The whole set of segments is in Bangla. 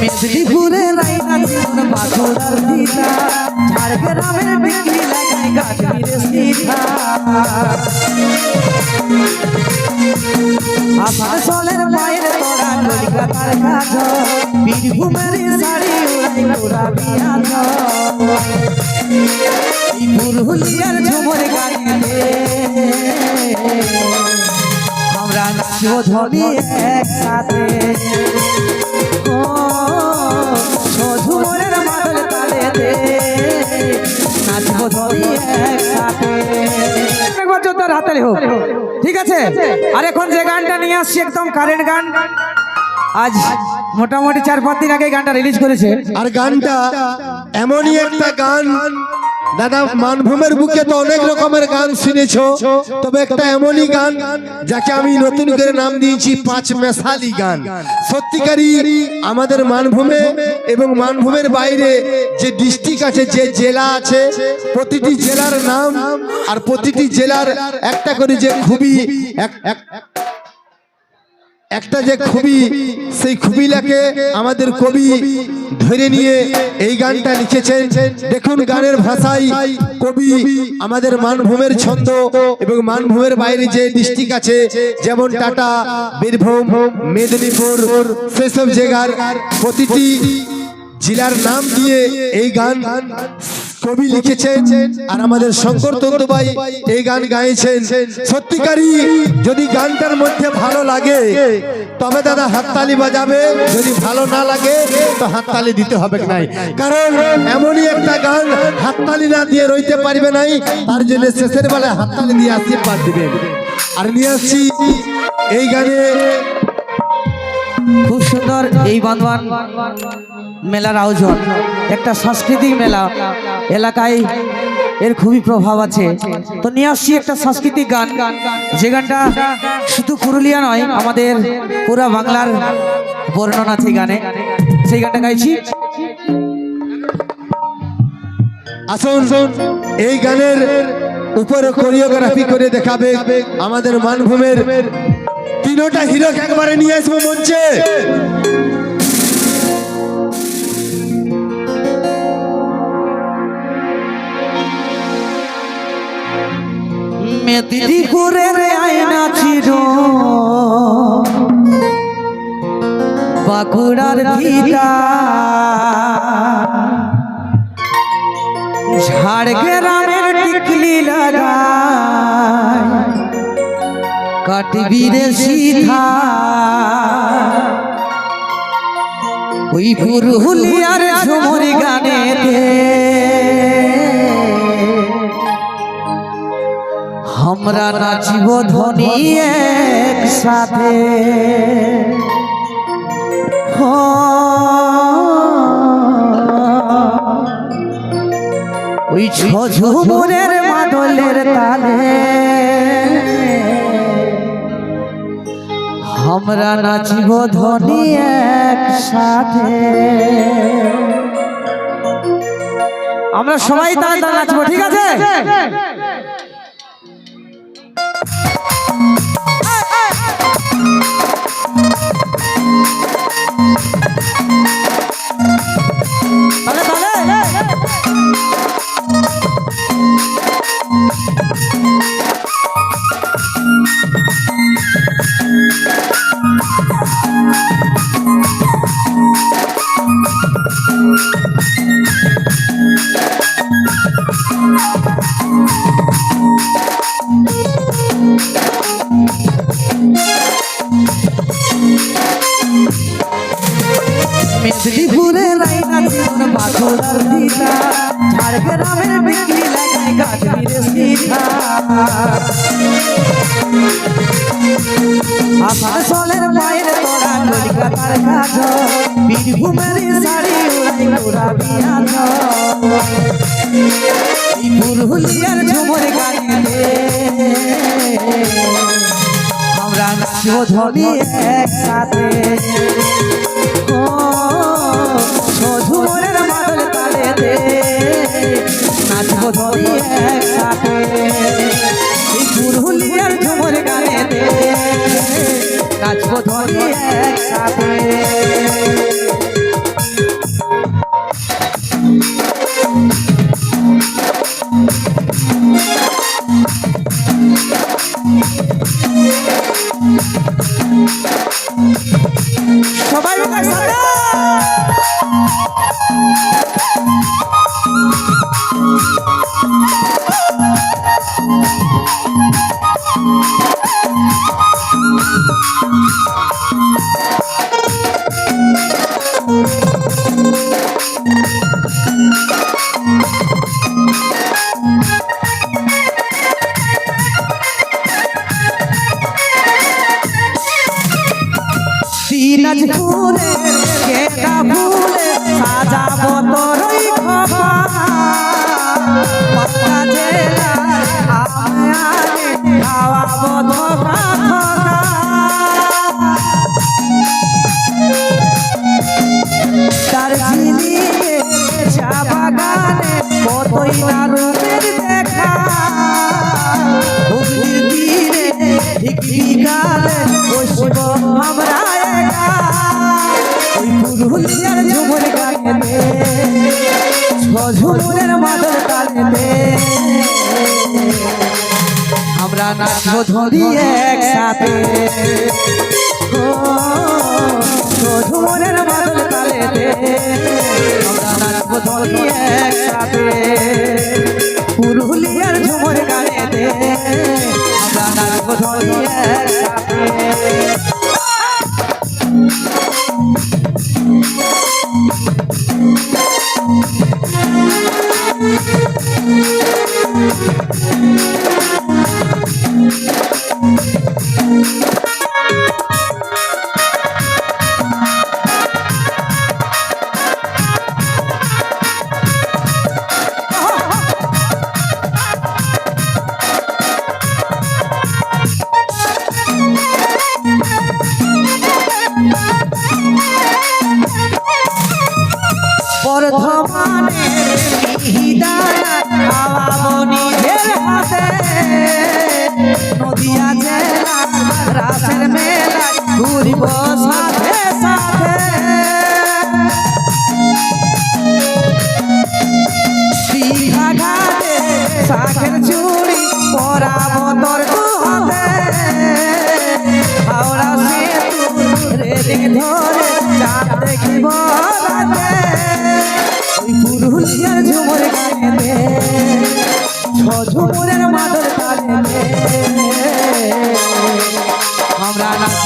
মেদিনীপুরে রাইনা জীবন বাঁকুড়ার দিদা ঝাড়গ্রামের বিক্রি লাগায় কাশ্মীরে সিধা আসানসোলের মায়ের তোরা বীরভূমের শাড়ি পুরুলিয়ার ঝুমর গাড়িতে আমরা নাচব ধরি একসাথে ও ঝুমরের হোক ঠিক আছে আর এখন যে গানটা নিয়ে আসছি একদম কারেন্ট গান আজ মোটামুটি চার পাঁচ দিন আগে গানটা রিলিজ করেছে। আর গানটা এমনই একটা গান। দাদা মানভূমের বুকে তো অনেক রকমের গান শুনেছ। তবে একটা এমনই গান যাকে আমি নতুন করে নাম দিয়েছি পাঁচ মেশালি গান। সত্যিকারই আমাদের মানভূমে এবং মানভূমের বাইরে যে ডিস্ট্রিক্ট আছে যে জেলা আছে প্রতিটি জেলার নাম আর প্রতিটি জেলার একটা করে যে খুবই এক- এক- একটা যে খুবই সেই খুবিলাকে আমাদের কবি ধরে নিয়ে এই গানটা লিখেছেন। দেখুন গানের ভাষায় কবি আমাদের মানভূমের ছন্দ এবং মানভূমের বাইরে যে ডিস্ট্রিক্ট আছে যেমন টাটা বীরভূম মেদিনীপুর সেসব জায়গার প্রতিটি জেলার নাম দিয়ে এই গান কবি লিখেছেন আর আমাদের শঙ্কর তন্তুবাই এই গান গাইছেন। সত্যিকারই যদি গানটার মধ্যে ভালো লাগে, তবে দাদা হাততালি বাজাবে। যদি ভালো না লাগে, তো হাততালি দিতে হবে নাই। কারণ এমনই একটা গান হাততালি না দিয়ে রইতে পারবে নাই, তার জন্য শেষের বেলায় হাততালি দিয়ে আশীর্বাদ দিবে আর নিয়ে আসছি এই গানে। খুব সুন্দর এই বান্দবান মেলার আয়োজন, একটা সাংস্কৃতিক মেলা। এলাকায় এর খুবই প্রভাব আছে। তো নিয়ে আসছি একটা সাংস্কৃতিক গান। যে গানটা শুধু পুরুলিয়া নয়, আমাদের পুরা বাংলার বর্ণনা আছে গানে। সেই গানটা গাইছি। আসুন, এই গানের উপরে কোরিওগ্রাফি করে দেখাবে আমাদের মানভূমের তিনোটা হিরো একবারে নিয়ে আসব মঞ্চে। মেদিনীপুরের আয়না ছিল। বাঁকুড়ার ভিতা ঝাড়গ্রামের টিকলি লাগায়। কাটবি রে সিধা। ওই পুরুলিয়ার ঝুমুর গানেতে। আমরা নাচিব ধ্বনি একসাথে। ওই ঝুমুরের মাদলের তালে। আমরা নাচিব ধ্বনি একসাথে। আমরা সবাই তালে নাচবো ঠিক আছে? তালে তালে আমার সোলের মায়ের তোরা কলকাতার কাজ বীরভূমের শাড়ি পুরুলিয়ার আমরা নাচব একসাথে। ও ঝুমুরের মাদল তালে দে নাচব একসাথে। সবাই ওটার ওই কারণের দেখা। ভূমির তীরে ঠিক বিকালে বসব আমরা একা। ওই পুরুলিয়ার ঝুমুর গানেতে ঝুমুরের মাদল কালেতে। আমরা নাচব ধরি একসাথে। ঝুমুরের মাদল কালেতে। আমরা পুরুলিয়ার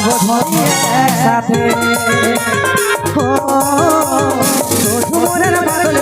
নাচবো ধরি একসাথে ও ছ ঝুমুরের মাদল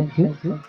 uhum. uhum.